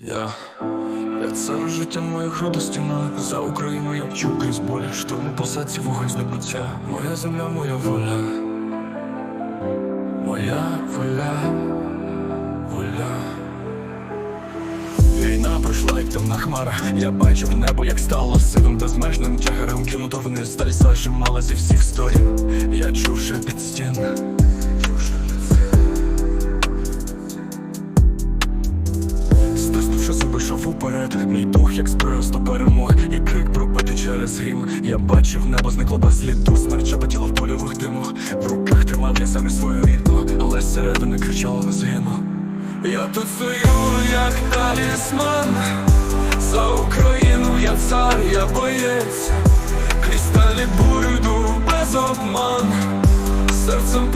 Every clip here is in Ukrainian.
Я, я цар життя моїх роду стіна За Україну я вчу крізь болі Штурму посадці вогонь здобуття Моя земля, моя воля. Моя воля. Воля. Війна пройшла, як темна хмара. Я бачив небо, як стало сивим безмежним тягарем кинуто вниз Сталь зажимала зі всіх сторін. Я чув шепіт стін зуби, Мій дух, як зброя до перемоги І крик пробитий через грім Я бачив небо, зникло без сліду. Смерть шепотіла в польових димах. В руках тримав я самі свою рідну. Але зсередини кричало не згину. Я тут як талісман. За Україну я цар, я боєць. Крізь бурю йду без обман. Серцем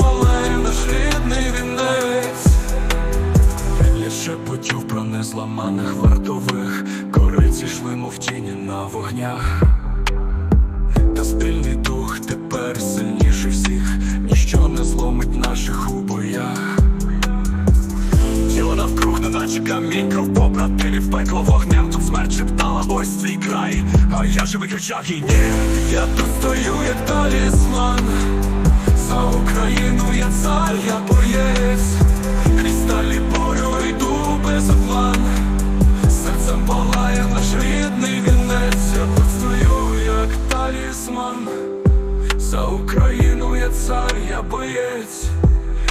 шепотів про вартових. Кориці йшли мов тіні на вогнях. Та спільний дух тепер сильніший всіх. Ніщо не зломить наших у боях. Тіло навкруг, неначе камінь, кров побратимів, пекло вогнем Тут смерть шептала, ось твій край. А я живий кричав їй ні. Я тут стою, як талісман. За Україну я цар, я боєць Україну я цар, я боєць.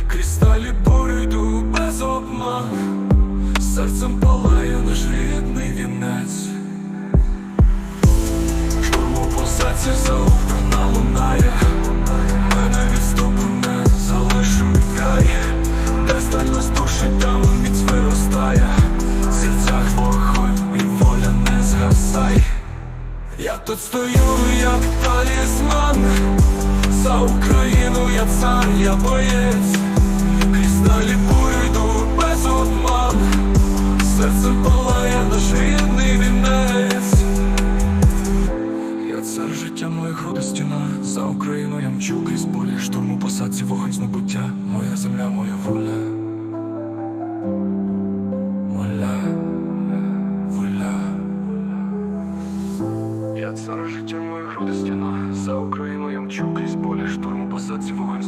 Крізь сталі йду без обман. Серцем палає наш рідний вінець. Штурму посадці заупрана лунає Мене відступу не залишу край Де сталь нас душить, там міць виростає. В серцях вогонь і воля не згасай Я тут стою, як талісман за Україну я цар, я боєць, крізь далі бурю йду без обман, Серце палає наш рідний вінець. Я цар життя моїх хода стіна, за Україну я мчу крізь болі, штурму посадці вогонь знабуття, моя земля, моя воля. Я цар життя моїх родистів zu wollen.